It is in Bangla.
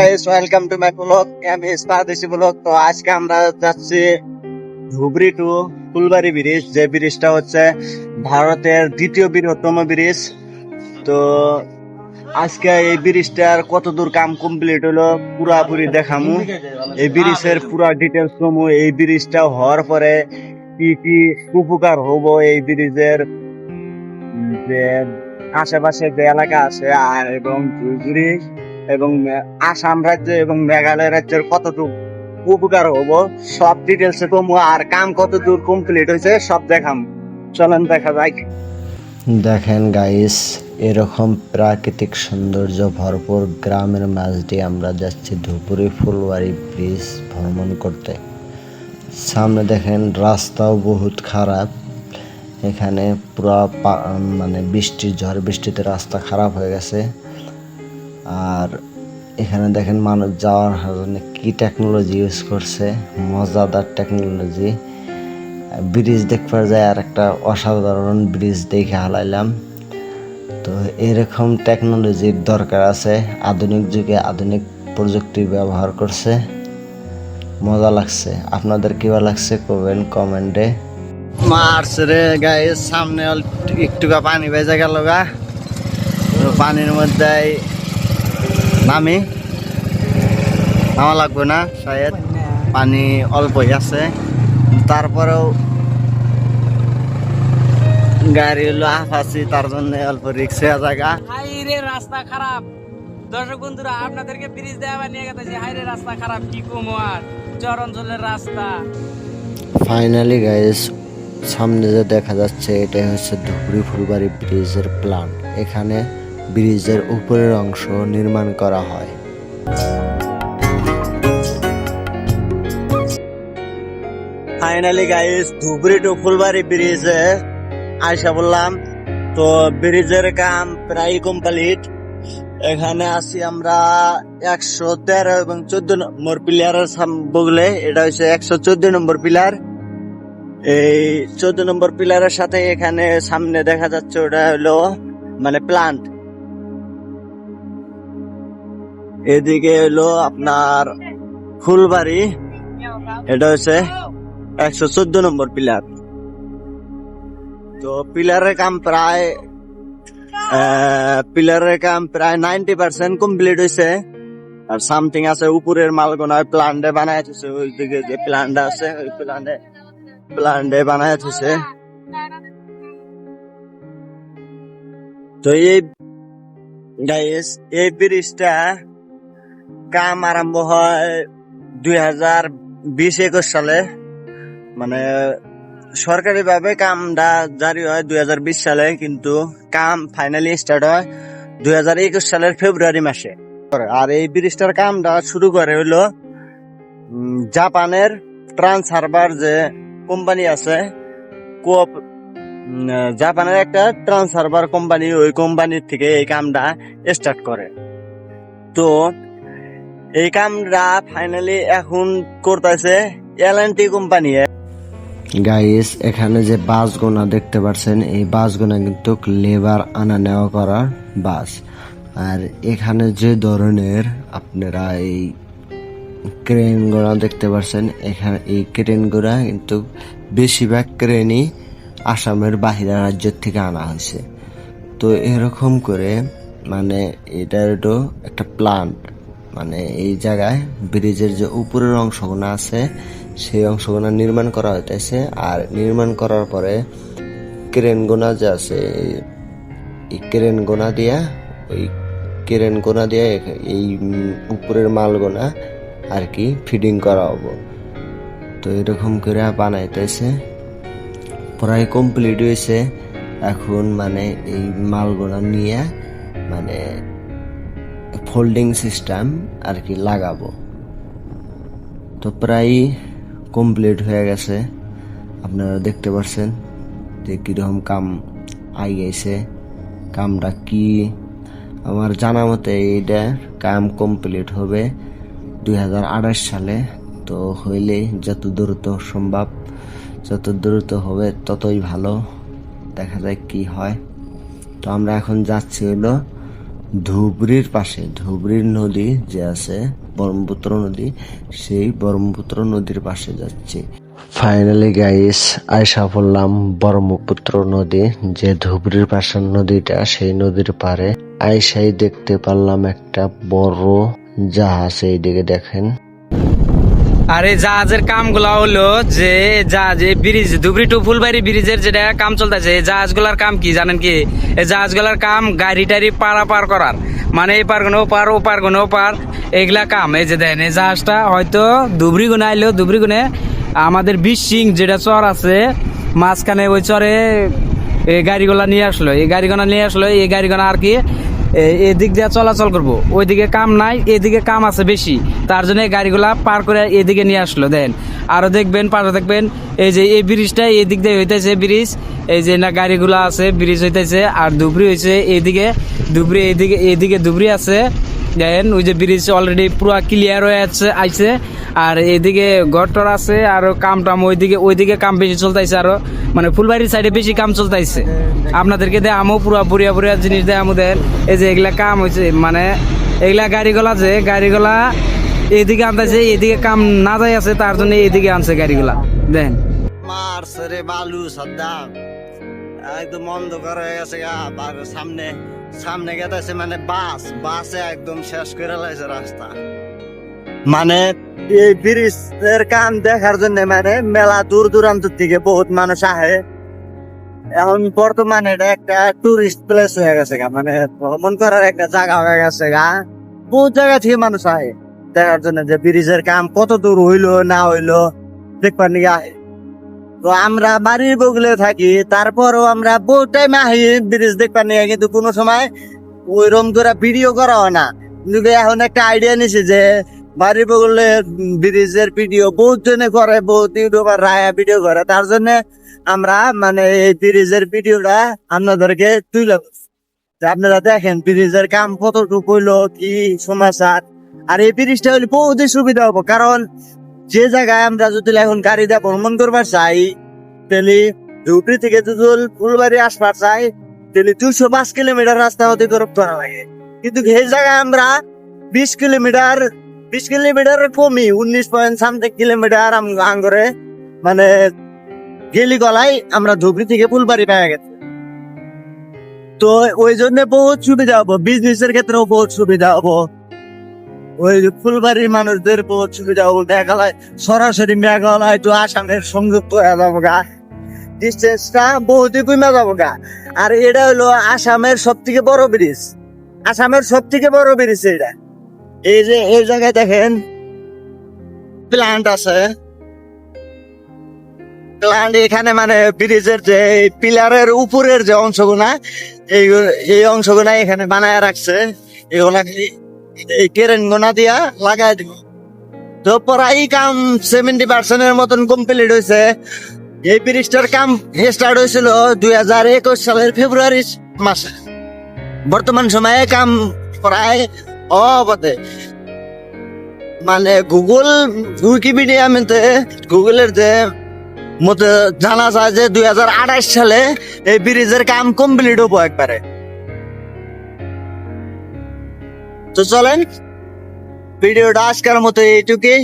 Guys welcome to my blog আমি স্পারদেশি ব্লগ তো আজকে আমরা যাচ্ছি ধুবড়ি টু ফুলবাড়ি ব্রিজ যে ব্রিজটা হচ্ছে ভারতের দ্বিতীয় বৃহত্তম ব্রিজ তো আজকে এই ব্রিজটার কত দূর কাম কমপ্লিট হলো পুরাপুরি দেখামু। এই ব্রিজের পুরা ডিটেলস কমু এই ব্রিজটা হওয়ার পরে কি কি উপকার হব এই ব্রিজের যে আশেপাশে যে এলাকা আছে, আর এবং ধুবড়ি এবং আসাম রাজ্য এবং মেঘালয় রাজ্যের কতটুকু উপকার হব, সব ডিটেলসে কমু, আর কাম কত দূর কমপ্লিট হয়েছে, সব দেখাম। চলেন দেখা যাক। দেখেন গাইস এরকম প্রাকৃতিক সৌন্দর্য ভরপুর গ্রামের মাঝ দিয়ে আমরা যাচ্ছি ধুপুরি ফুলবাড়ি ব্রিজ ভ্রমণ করতে। সামনে দেখেন রাস্তাও বহুত খারাপ। এখানে পুরা মানে বৃষ্টি, ঝড় বৃষ্টিতে রাস্তা খারাপ হয়ে গেছে। আর এখানে দেখেন মানুষ যাওয়ার জন্য কি টেকনোলজি ইউজ করছে, মজাদার টেকনোলজি ব্রিজ দেখবার যায় আর একটা অসাধারণ ব্রিজ দেখে হালাইলাম। তো এরকম টেকনোলজির দরকার আছে, আধুনিক যুগে আধুনিক প্রযুক্তি ব্যবহার করছে। মজা লাগছে। আপনাদের কিবা লাগছে কবেন কমেন্টে। মার্চ রে গায়ে সামনে একটু পানি বেজে গেল গা। পানির মধ্যে নামি। নামা লাগবে না শায়দ। পানি অল্পই আছে। তারপরেও গাড়ি হলো আফাসি তার জন্য অল্প রিক্সা জায়গা। হাইরে রাস্তা খারাপ। দর্শক বন্ধুরা আপনাদেরকে ব্রিজ দেওয়া নিয়ে গেছে হাইরে রাস্তা খারাপ কি কমো আর? চর অঞ্চলের রাস্তা। ফাইনালি গাইস সামনে যে দেখা যাচ্ছে এটা হচ্ছে ধুবড়ি ফুলবাড়ি ব্রিজের প্ল্যান এখানে ব্রিজের উপরের অংশ নির্মাণ করা হয়। Finally guys Dhubri to Phulbari ব্রিজে আইসা বললাম, তো ব্রিজের কাম প্রায় কমপ্লিট এখানে আছি আমরা একশো তেরো এবং চোদ্দ নম্বর পিলারের বগলে, এটা হচ্ছে একশো চোদ্দ নম্বর পিলার। এই চোদ্দ নম্বর পিলারের সাথে এখানে সামনে দেখা যাচ্ছে ওটা হলো মানে প্লান্ট এদিকে হলো আপনার ফুলবাড়ি। এটা হচ্ছে একশো চোদ্দ নম্বর পিলার। তো পিলারের কাম প্রায় পিলারের কাম প্রায় নাইনটি পার্সেন্ট কমপ্লিট হয়েছে আর সামথিং আছে উপরের মালগোনায় প্লান্টে বানায় থুছে ওই দিকে যে প্লান্ট আছে, ওই প্লান্টে প্লান্টে বানায় থুছে তো এই গাইস এই ব্রিজটা কাম আরম্ভ হয় দুই হাজার বিশ একুশ সালে। মানে সরকারি ভাবে কামটা জারি হয় দু হাজার বিশ সালে, কিন্তু কাম ফাইনালি স্টার্ট হয় দুই হাজার একুশ সালের ফেব্রুয়ারি মাসে। আর এই ব্রিজটার কামটা শুরু করে হলো জাপানের ট্রান্স হারবার যে কোম্পানি আছে কোপ জাপানের একটা ট্রান্স হারবার কোম্পানি, ওই কোম্পানির থেকে এই কামটা স্টার্ট করে। তো এই কামটা ফাইনালি এখন করতেছে L N T company guys এখানে যে বাস বাসগুনা দেখতে পাচ্ছেন এই বাস বাসগুনা কিন্তু লেবার আনা নেওয়া করার বাস। আর এখানে যে ধরনের আপনারা এই ক্রেনগুলা দেখতে পাচ্ছেন এখানে এই ক্রেনগুলা কিন্তু বেশিরভাগ ক্রেনই আসামের বাহিরা রাজ্যের থেকে আনা হয়েছে। তো এরকম করে মানে এটা হলো একটা প্লান্ট মানে এই জায়গায় ব্রিজের যে উপরের অংশগুলো আছে, সেই অংশগুলো নির্মাণ করা হইতেছে। আর নির্মাণ করার পরে ক্রেন গোনা যে আছে, এই- ক্রেন গোনা দিয়া, ওই ক্রেন গোনা দিয়া এই উপরের মালগোনা আর কি ফিডিং করা হব। তো এরকম করে বানাইতেছে। প্রায় কমপ্লিট হয়েছে এখন মানে এই মালগুলা নিয়ে মানে ফোল্ডিং সিস্টেম আর কি লাগাবো। তো প্রায় কমপ্লিট হয়ে গেছে। আপনারা দেখতে পাচ্ছেন যে কীরকম কাম আই গেছে কামটা কি। আমার জানা মতে এইটা কাম কমপ্লিট হবে দুই সালে। তো হইলে যত দ্রুত সম্ভব, যত দ্রুত হবে ততই ভালো। দেখা যায় কি হয়। তো আমরা এখন যাচ্ছি হলো ধুবড়ির পাশে, ধুবড়ির নদী যে আছে, ব্রহ্মপুত্র নদী, সেই ব্রহ্মপুত্র নদীর পাশে যাচ্ছে। ফাইনালি গাইস আয়সা বললাম, ব্রহ্মপুত্র নদী, যে ধুবড়ির পাশের নদীটা, সেই নদীর পারে আয়সাই দেখতে পারলাম একটা বড় জাহাজ। এইদিকে দেখেন আর এই জাহাজের কামগুলা হলো যে জাহাজ, এই ব্রিজ ধুবড়ি টু ফুলবাড়ি ব্রিজের যেটা কাম চলতেছে, এই জাহাজগুলার কাম কি জানেন কি? এই জাহাজগুলার কাম গাড়ি টাড়ি পারাপার করার। মানে এই পার ও পার ও পার ও পার এগুলা কাম। এই যে দেন, এই জাহাজটা হয়তো ধুবড়ি গুনে আইলো, ধুবড়ি গুনে আমাদের বিশ সিং যেটা চর আছে, মাঝখানে ওই চরে এই গাড়িগুলা নিয়ে আসলো, এই গাড়িগুলা নিয়ে আসলো, এই গাড়িগুলা আর কি এদিক দিয়ে চলাচল করব। ওইদিকে কাম নাই, এদিকে কাম আছে বেশি। তার জন্য এই গাড়িগুলা পার করে এদিকে নিয়ে আসলো, দেন। আরও দেখবেন, পাশে দেখবেন, এই যে এই ব্রিজটা এদিক দিয়ে হইতেছে ব্রিজ এই যে না গাড়িগুলা আছে ব্রিজ হইতেছে, আর ধুবড়ি হয়েছে এদিকে ধুবড়ি এইদিকে এদিকে ধুবড়ি আছে, দেন ওই যে ব্রিজ অলরেডি পুরো ক্লিয়ার হয়ে আছে, আইছে। আর এদিকে গটর আছে আর কাম টাম ওইদিকে ওইদিকে কাম বেশি চলতেছে আরও। মানে ফুলবাড়ির সাইডে বেশি কাম চলতেছে আপনাদেরকে দে আমও পুরা বুড়িয়া বুড়িয়া জিনিস দেয় আমাদের এই যে এগুলা কাম হয়েছে মানে এগুলা গাড়িগুলা যে, গাড়িগুলা এদিকে আনতেছে এদিকে কাম না যাই আছে, তার জন্য এদিকে আনছে গাড়িগুলা। দেন। মারছে রে বালু সাদ্দাম। একদম অন্ধকার হয়ে গেছে গা সামনে সামনে গেছে মানে বাস, বাসে একদম শেষ করে লাইছে রাস্তা। মানে এই ব্রিজের কাম দেখার জন্য মানে মেলা দূর দূরান্ত থেকে বহুত মানুষ আহে। এখন বর্তমানে এটা একটা টুরিস্ট প্লেস হয়ে গেছে গা মানে ভ্রমণ করার একটা জায়গা হয়ে গেছে গা। বহুত জায়গা থেকে মানুষ আহে দেখার জন্য যে ব্রিজের কাম কত দূর হইল, না হইল, দেখবার নিয়ে আহে। তো আমরা বাড়ির বগলে থাকি, তারপরও আমরা বহু টাইম আহি ব্রিজ দেখবার নিয়ে কিন্তু কোনো সময় ওইরকম করে ভিডিও করা হয় না। কিন্তু এখন একটা আইডিয়া নিছে যে বাড়ির বগলে ব্রিজের ভিডিও বহুত জনে করে, বহুত ইউটিউবার রায়া ভিডিও করে। তার জন্য আমরা মানে এই ব্রিজের ভিডিওটা আপনাদেরকে তুলে আপনারা দেখেন ব্রিজের কাম কতটুকু হইল, কি সমাচার। আর এই ব্রিজটা হলে বহুতই সুবিধা হব। কারণ যে জায়গায় আমরা যদি এখন গাড়ি দিয়ে ভ্রমণ করবার চাই তাহলে ডিউটি থেকে যদি ফুলবাড়ি আসবার চাই তাহলে দুশো পাঁচ কিলোমিটার রাস্তা অতিক্রম করা লাগে। কিন্তু সেই জায়গায় আমরা বিশ কিলোমিটার বিশ কিলোমিটার কমি, উনিশ পয়েন্ট সামথিং কিলোমিটার আঙ্গরে মানে গেলি গলাই আমরা ধুবড়ি থেকে ফুলবাড়ি পেয়ে গেছে। তো ওই জন্য বহুত সুবিধা হব বিজনেসের ক্ষেত্রেও বহুত সুবিধা হব। ওই ফুলবাড়ির মানুষদের বহুত সুবিধা হব, মেঘালয়, সরাসরি মেঘালয় তো আসামের সংযুক্ত হয়ে যাব গা। ডিস্টেন্সটা বহুতই কমে যাব গা। আর এটা হলো আসামের সব থেকে বড় ব্রিজ আসামের সব থেকে বড় ব্রিজ এটা এই যে, এই জায়গায় দেখেন। প্লান্ট আছে। প্লান্ট এখানে মানে ব্রিজের যে পিলারের উপরের যে অংশগুলা এই এই অংশগুলা এখানে বানায় রাখছে। এগুলা এই কেরেন গোনা দিয়া লাগাই দিব। তো প্রায় কাম সেভেন্টি পার্সেন্টের মতন কমপ্লিট হয়েছে এই ব্রিজটার কাম স্টার্ট হয়েছিল দুই হাজার একুশ সালের ফেব্রুয়ারি মাসে। বর্তমান সময়ে কাম প্রায় অবধে। মানে গুগল উইকিপিডিয়া মতে গুগলের যে মতে জানা যায় যে দুই হাজার আঠাইশ সালে এই ব্রিজের কাম কমপ্লিট হব একবারে। তো চলেন, ভিডিওটা আজকের মতো এইটুকুই।